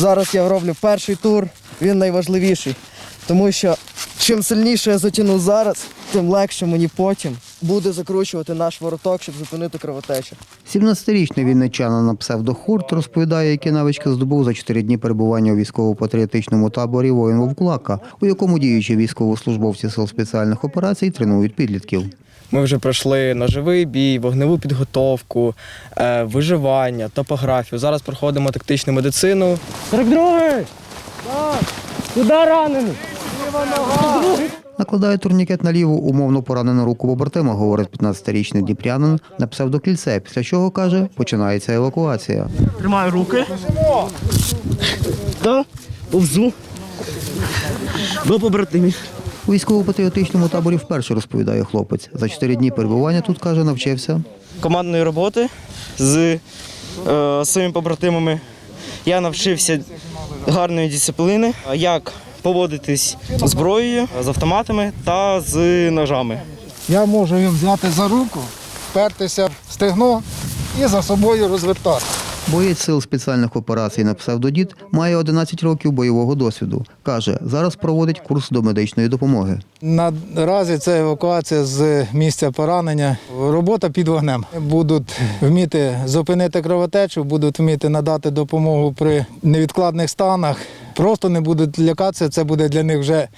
Зараз я роблю перший тур, він найважливіший. Тому що чим сильніше я затягну зараз, тим легше мені потім буде закручувати наш вороток, щоб зупинити кровотечу. 17-річний вінничанин на псевдохурт розповідає, які навички здобув за 4 дні перебування у військово-патріотичному таборі воїн Вовкулака, у якому діючі військовослужбовці сил спеціальних операцій тренують підлітків. Ми вже пройшли ножовий бій, вогневу підготовку, е, виживання, топографію. Зараз проходимо тактичну медицину. 42-й! Куди ранений? Накладає турнікет на ліву умовно поранену руку побратима, говорить 15-річний дніпрянин на псевдокільце, після чого, каже, починається евакуація. Тримаю руки. Да, повзу. До побратимів. У військово-патріотичному таборі вперше розповідає хлопець. За 4 дні перебування тут, каже, навчився командної роботи з е, своїми побратимами. Я навчився гарної дисципліни, як поводитись з зброєю, з автоматами та з ножами. Я можу їм взяти за руку, впертися в стегно і за собою розвертати. Боєць сил спеціальних операцій на псевдодід має 11 років бойового досвіду. Каже, зараз проводить курс до медичної допомоги. Наразі це евакуація з місця поранення. Робота під вогнем. Будуть вміти зупинити кровотечу, будуть вміти надати допомогу при невідкладних станах. Просто не будуть лякатися. Це буде для них вже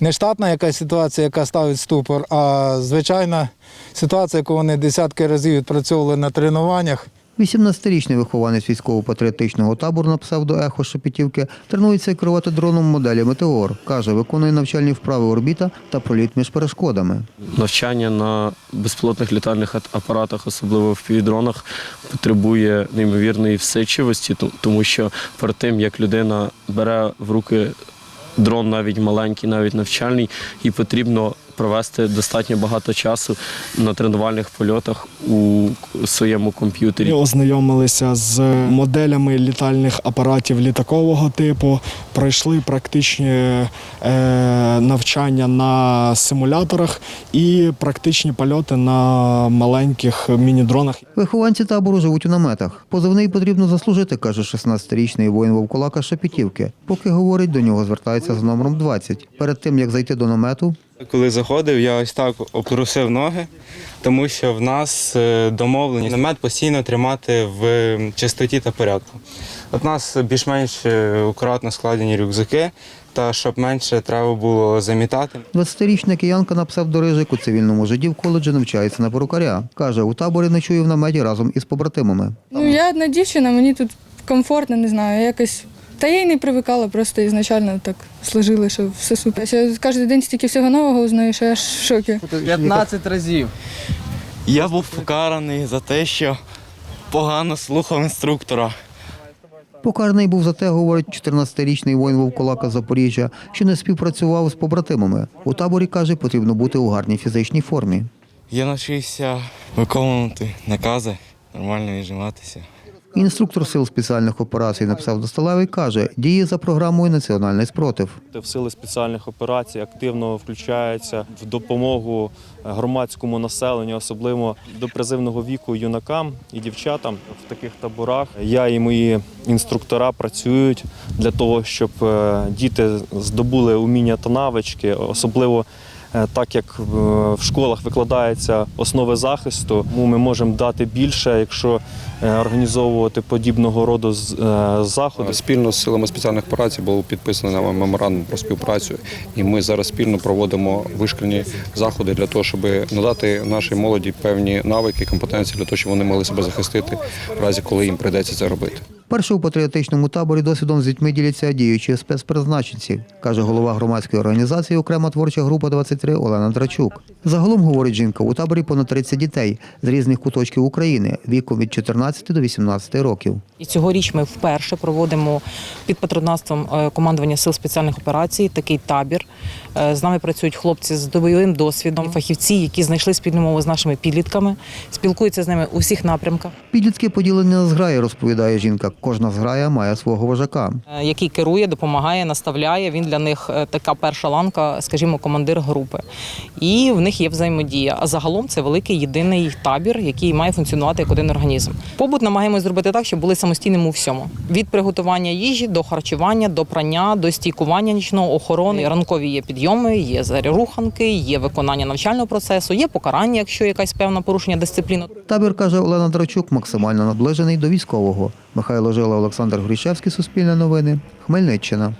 не штатна якась ситуація, яка ставить ступор, а звичайна ситуація, яку вони десятки разів відпрацьовували на тренуваннях. 18-річний вихованець військово-патріотичного табору на псевдоехо Шепетівки тренується керувати дроном моделі Метеор. Каже, виконує навчальні вправи орбіта та проліт між перешкодами. навчання на безпілотних літальних ат- апаратах, особливо в півдронах, потребує неймовірної всичивості, ту- тому що перед тим як людина бере в руки дрон, навіть маленький, навіть навчальний, їй потрібно провести достатньо багато часу на тренувальних польотах у своєму комп'ютері. Ми ознайомилися з моделями літальних апаратів літакового типу, пройшли практичні е, навчання на симуляторах і практичні польоти на маленьких міні-дронах. Вихованці табору живуть у наметах. Позивний потрібно заслужити, каже 16-річний воїн Вовкулака Шепетівки. Поки говорить, до нього звертається з номером 20. Перед тим як зайти до намету, Коли заходив, я ось так обтрусив ноги, тому що в нас е, домовлені намет постійно тримати в чистоті та порядку. От у нас більш-менш е, акуратно складені рюкзаки, та щоб менше треба було замітати. 20-річна киянка на псевдорижик у цивільному житті в коледжі навчається на перукаря. Каже, у таборі ночує в наметі разом із побратимами. Ну, я одна дівчина, мені тут комфортно, не знаю, якось. Та я й не привикала, просто ізначально так сложили, що все супер. Я кожен день стільки всього нового узнаю, що я аж в шокі. 15 разів. Я був покараний за те, що погано слухав інструктора. Покараний був за те, говорить 14-річний воїн Вовкулака з Запоріжжя, що не співпрацював з побратимами. У таборі, каже, потрібно бути у гарній фізичній формі. Я навчився виконувати накази, нормально віджиматися. Інструктор сил спеціальних операцій на псевдосталевий каже, діє за програмою Національний спротив. В сили спеціальних операцій активно включаються в допомогу громадському населенню, особливо до призивного віку юнакам і дівчатам в таких таборах. Я і мої інструктора працюють для того, щоб е, діти здобули уміння та навички, особливо. Е, Так як е, в школах викладаються основи захисту, ми можемо дати більше, якщо е, організовувати подібного роду заходи. Спільно з силами спеціальних операцій було підписано меморандум про співпрацю, і ми зараз спільно проводимо вишкільні заходи для того, щоб надати нашій молоді певні навики, компетенції для того, щоб вони могли себе захистити в разі, коли їм прийдеться це робити. Перше у патріотичному таборі досвідом з дітьми діляться діючі спецпризначенці, каже голова громадської організації Окрема творча група 23 Олена Драчук. Загалом, говорить жінка, у таборі понад 30 дітей з різних куточків України віком від 14 до 18 років. І цьогоріч ми вперше проводимо під патронатством е, командування сил спеціальних операцій такий табір. Е, З нами працюють хлопці з бойовим досвідом, фахівці, які знайшли спільну мову з нашими підлітками, спілкуються з ними у всіх напрямках. Підлітки поділені на зграї, розповідає жінка. Кожна зграя має свого вожака. е, який керує, допомагає, наставляє. Він для них е, така перша ланка, скажімо, командир групи. І в них є взаємодія. А загалом це великий єдиний табір, який має функціонувати як один організм. Побут намагаємось зробити так, щоб були самостійними у всьому: від приготування їжі до харчування, до прання, до стійкування нічного охорони. Ранкові є підйоми, є заруханки, є виконання навчального процесу, є покарання, якщо якась певна порушення дисципліни. Табір, каже Олена Драчук, максимально наближений до військового. Михайло Жила, Олександр Грищевський, Суспільне новини, Хмельниччина.